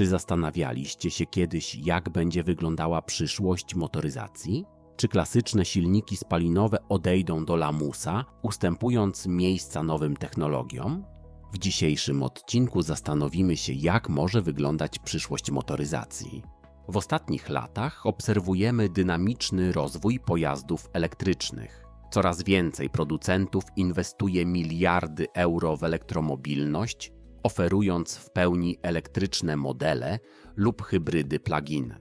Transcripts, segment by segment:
Czy zastanawialiście się kiedyś, jak będzie wyglądała przyszłość motoryzacji? Czy klasyczne silniki spalinowe odejdą do lamusa, ustępując miejsca nowym technologiom? W dzisiejszym odcinku zastanowimy się, jak może wyglądać przyszłość motoryzacji. W ostatnich latach obserwujemy dynamiczny rozwój pojazdów elektrycznych. Coraz więcej producentów inwestuje miliardy euro w elektromobilność, oferując w pełni elektryczne modele lub hybrydy plug-in.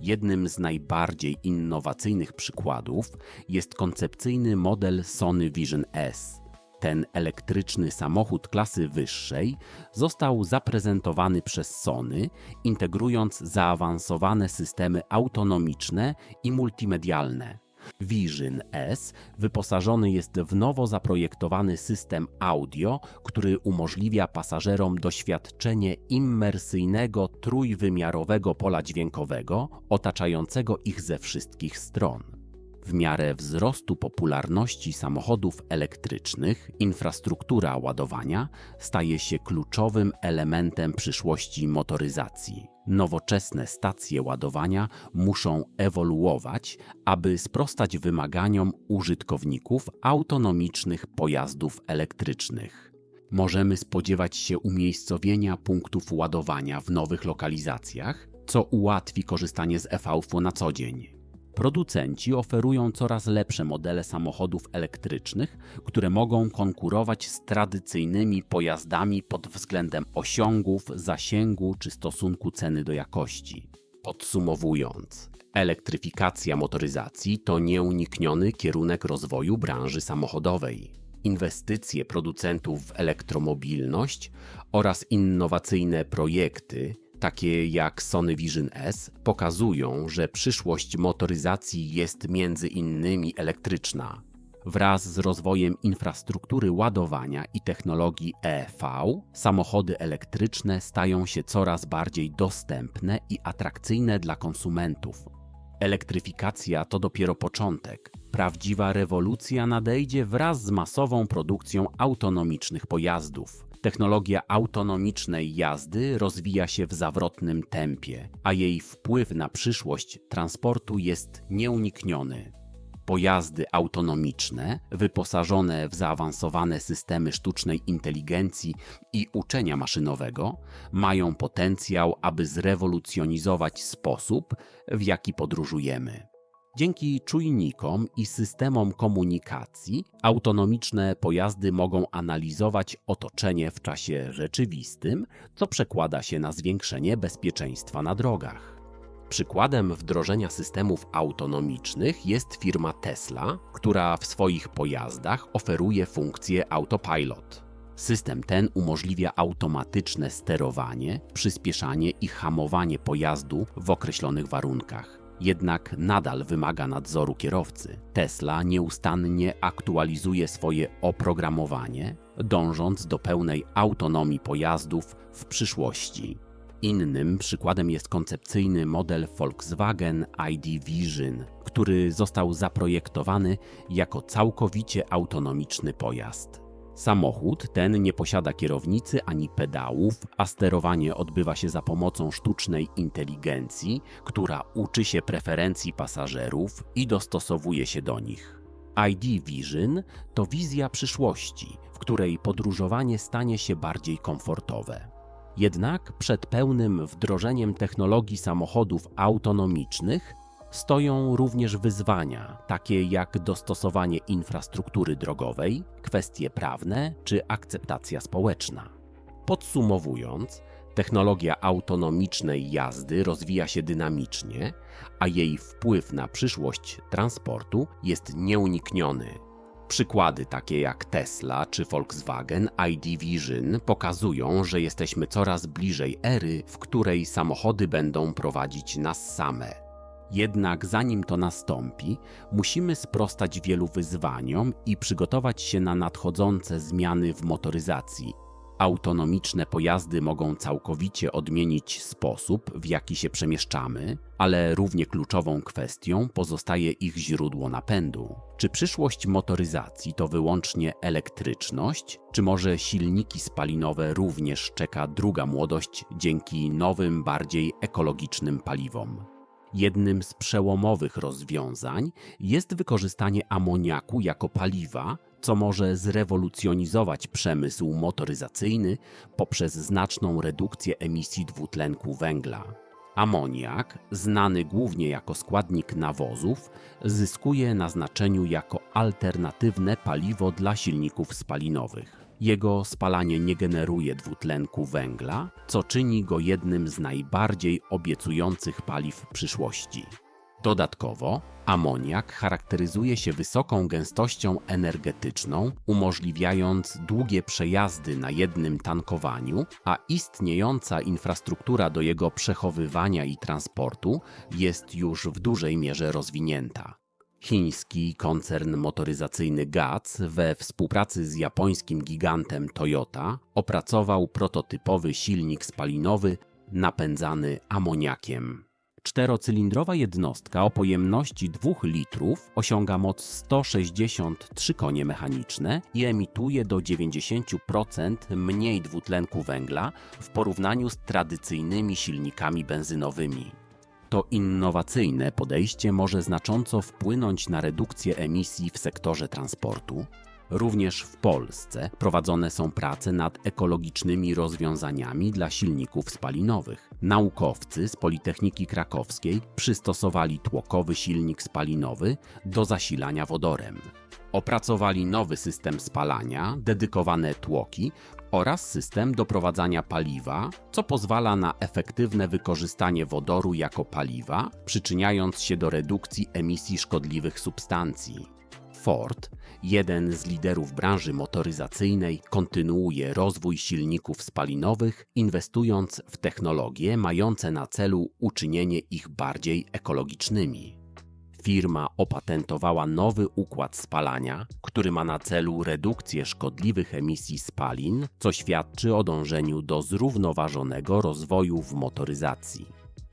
Jednym z najbardziej innowacyjnych przykładów jest koncepcyjny model Sony Vision S. Ten elektryczny samochód klasy wyższej został zaprezentowany przez Sony, integrując zaawansowane systemy autonomiczne i multimedialne. Vision S wyposażony jest w nowo zaprojektowany system audio, który umożliwia pasażerom doświadczenie immersyjnego trójwymiarowego pola dźwiękowego otaczającego ich ze wszystkich stron. W miarę wzrostu popularności samochodów elektrycznych, infrastruktura ładowania staje się kluczowym elementem przyszłości motoryzacji. Nowoczesne stacje ładowania muszą ewoluować, aby sprostać wymaganiom użytkowników autonomicznych pojazdów elektrycznych. Możemy spodziewać się umiejscowienia punktów ładowania w nowych lokalizacjach, co ułatwi korzystanie z EV na co dzień. Producenci oferują coraz lepsze modele samochodów elektrycznych, które mogą konkurować z tradycyjnymi pojazdami pod względem osiągów, zasięgu czy stosunku ceny do jakości. Podsumowując, elektryfikacja motoryzacji to nieunikniony kierunek rozwoju branży samochodowej. Inwestycje producentów w elektromobilność oraz innowacyjne projekty takie jak Sony Vision S, pokazują, że przyszłość motoryzacji jest między innymi elektryczna. Wraz z rozwojem infrastruktury ładowania i technologii EV, samochody elektryczne stają się coraz bardziej dostępne i atrakcyjne dla konsumentów. Elektryfikacja to dopiero początek. Prawdziwa rewolucja nadejdzie wraz z masową produkcją autonomicznych pojazdów. Technologia autonomicznej jazdy rozwija się w zawrotnym tempie, a jej wpływ na przyszłość transportu jest nieunikniony. Pojazdy autonomiczne, wyposażone w zaawansowane systemy sztucznej inteligencji i uczenia maszynowego, mają potencjał, aby zrewolucjonizować sposób, w jaki podróżujemy. Dzięki czujnikom i systemom komunikacji autonomiczne pojazdy mogą analizować otoczenie w czasie rzeczywistym, co przekłada się na zwiększenie bezpieczeństwa na drogach. Przykładem wdrożenia systemów autonomicznych jest firma Tesla, która w swoich pojazdach oferuje funkcję autopilot. System ten umożliwia automatyczne sterowanie, przyspieszanie i hamowanie pojazdu w określonych warunkach jednak nadal wymaga nadzoru kierowcy. Tesla nieustannie aktualizuje swoje oprogramowanie, dążąc do pełnej autonomii pojazdów w przyszłości. Innym przykładem jest koncepcyjny model Volkswagen ID Vision, który został zaprojektowany jako całkowicie autonomiczny pojazd. Samochód ten nie posiada kierownicy ani pedałów, a sterowanie odbywa się za pomocą sztucznej inteligencji, która uczy się preferencji pasażerów i dostosowuje się do nich. ID Vision to wizja przyszłości, w której podróżowanie stanie się bardziej komfortowe. Jednak przed pełnym wdrożeniem technologii samochodów autonomicznych stoją również wyzwania, takie jak dostosowanie infrastruktury drogowej, kwestie prawne czy akceptacja społeczna. Podsumowując, technologia autonomicznej jazdy rozwija się dynamicznie, a jej wpływ na przyszłość transportu jest nieunikniony. Przykłady takie jak Tesla czy Volkswagen ID Vision pokazują, że jesteśmy coraz bliżej ery, w której samochody będą prowadzić nas same. Jednak zanim to nastąpi, musimy sprostać wielu wyzwaniom i przygotować się na nadchodzące zmiany w motoryzacji. Autonomiczne pojazdy mogą całkowicie odmienić sposób, w jaki się przemieszczamy, ale równie kluczową kwestią pozostaje ich źródło napędu. Czy przyszłość motoryzacji to wyłącznie elektryczność, czy może silniki spalinowe również czeka druga młodość dzięki nowym, bardziej ekologicznym paliwom? Jednym z przełomowych rozwiązań jest wykorzystanie amoniaku jako paliwa, co może zrewolucjonizować przemysł motoryzacyjny poprzez znaczną redukcję emisji dwutlenku węgla. Amoniak, znany głównie jako składnik nawozów, zyskuje na znaczeniu jako alternatywne paliwo dla silników spalinowych. Jego spalanie nie generuje dwutlenku węgla, co czyni go jednym z najbardziej obiecujących paliw przyszłości. Dodatkowo, amoniak charakteryzuje się wysoką gęstością energetyczną, umożliwiając długie przejazdy na jednym tankowaniu, a istniejąca infrastruktura do jego przechowywania i transportu jest już w dużej mierze rozwinięta. Chiński koncern motoryzacyjny GAC we współpracy z japońskim gigantem Toyota opracował prototypowy silnik spalinowy napędzany amoniakiem. Czterocylindrowa jednostka o pojemności 2 litrów osiąga moc 163 konie mechaniczne i emituje do 90% mniej dwutlenku węgla w porównaniu z tradycyjnymi silnikami benzynowymi. To innowacyjne podejście może znacząco wpłynąć na redukcję emisji w sektorze transportu. Również w Polsce prowadzone są prace nad ekologicznymi rozwiązaniami dla silników spalinowych. Naukowcy z Politechniki Krakowskiej przystosowali tłokowy silnik spalinowy do zasilania wodorem. Opracowali nowy system spalania, dedykowane tłoki oraz system doprowadzania paliwa, co pozwala na efektywne wykorzystanie wodoru jako paliwa, przyczyniając się do redukcji emisji szkodliwych substancji. Ford, jeden z liderów branży motoryzacyjnej, kontynuuje rozwój silników spalinowych, inwestując w technologie mające na celu uczynienie ich bardziej ekologicznymi. Firma opatentowała nowy układ spalania, który ma na celu redukcję szkodliwych emisji spalin, co świadczy o dążeniu do zrównoważonego rozwoju w motoryzacji.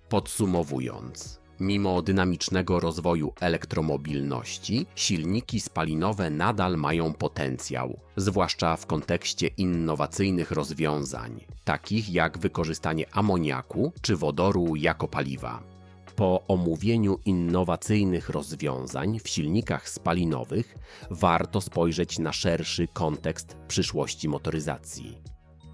Podsumowując, Mimo dynamicznego rozwoju elektromobilności, silniki spalinowe nadal mają potencjał, zwłaszcza w kontekście innowacyjnych rozwiązań, takich jak wykorzystanie amoniaku czy wodoru jako paliwa. Po omówieniu innowacyjnych rozwiązań w silnikach spalinowych, warto spojrzeć na szerszy kontekst przyszłości motoryzacji.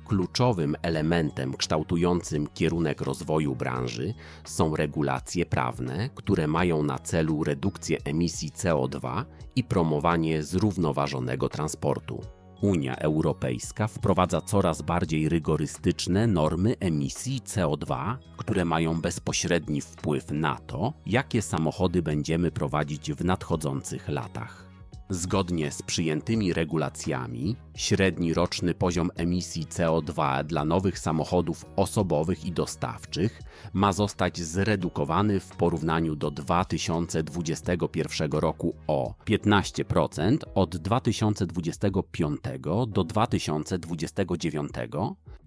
Kluczowym elementem kształtującym kierunek rozwoju branży są regulacje prawne, które mają na celu redukcję emisji CO2 i promowanie zrównoważonego transportu. Unia Europejska wprowadza coraz bardziej rygorystyczne normy emisji CO2, które mają bezpośredni wpływ na to, jakie samochody będziemy prowadzić w nadchodzących latach. Zgodnie z przyjętymi regulacjami, średni roczny poziom emisji CO2 dla nowych samochodów osobowych i dostawczych ma zostać zredukowany w porównaniu do 2021 roku o 15% od 2025 do 2029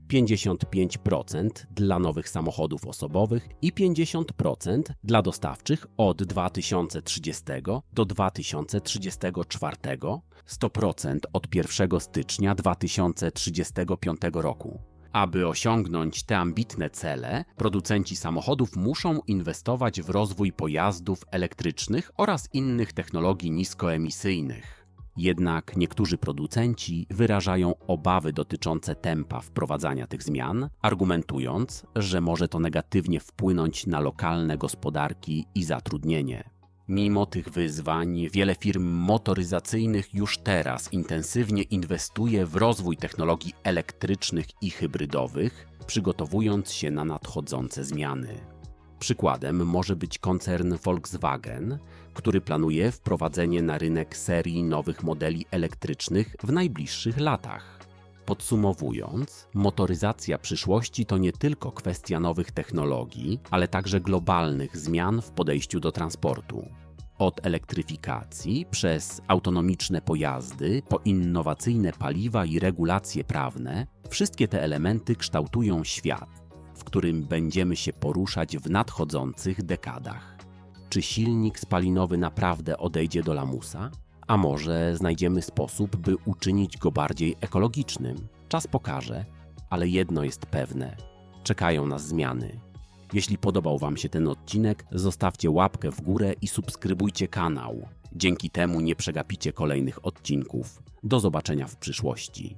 55% dla nowych samochodów osobowych i 50% dla dostawczych od 2030 do 2034, 100% od 1 stycznia 2035 roku. Aby osiągnąć te ambitne cele, producenci samochodów muszą inwestować w rozwój pojazdów elektrycznych oraz innych technologii niskoemisyjnych. Jednak niektórzy producenci wyrażają obawy dotyczące tempa wprowadzania tych zmian, argumentując, że może to negatywnie wpłynąć na lokalne gospodarki i zatrudnienie. Mimo tych wyzwań, wiele firm motoryzacyjnych już teraz intensywnie inwestuje w rozwój technologii elektrycznych i hybrydowych, przygotowując się na nadchodzące zmiany. Przykładem może być koncern Volkswagen, który planuje wprowadzenie na rynek serii nowych modeli elektrycznych w najbliższych latach. Podsumowując, motoryzacja przyszłości to nie tylko kwestia nowych technologii, ale także globalnych zmian w podejściu do transportu. Od elektryfikacji przez autonomiczne pojazdy po innowacyjne paliwa i regulacje prawne, wszystkie te elementy kształtują świat, w którym będziemy się poruszać w nadchodzących dekadach. Czy silnik spalinowy naprawdę odejdzie do lamusa? A może znajdziemy sposób, by uczynić go bardziej ekologicznym? Czas pokaże, ale jedno jest pewne: czekają nas zmiany. Jeśli podobał Wam się ten odcinek, zostawcie łapkę w górę i subskrybujcie kanał. Dzięki temu nie przegapicie kolejnych odcinków. Do zobaczenia w przyszłości.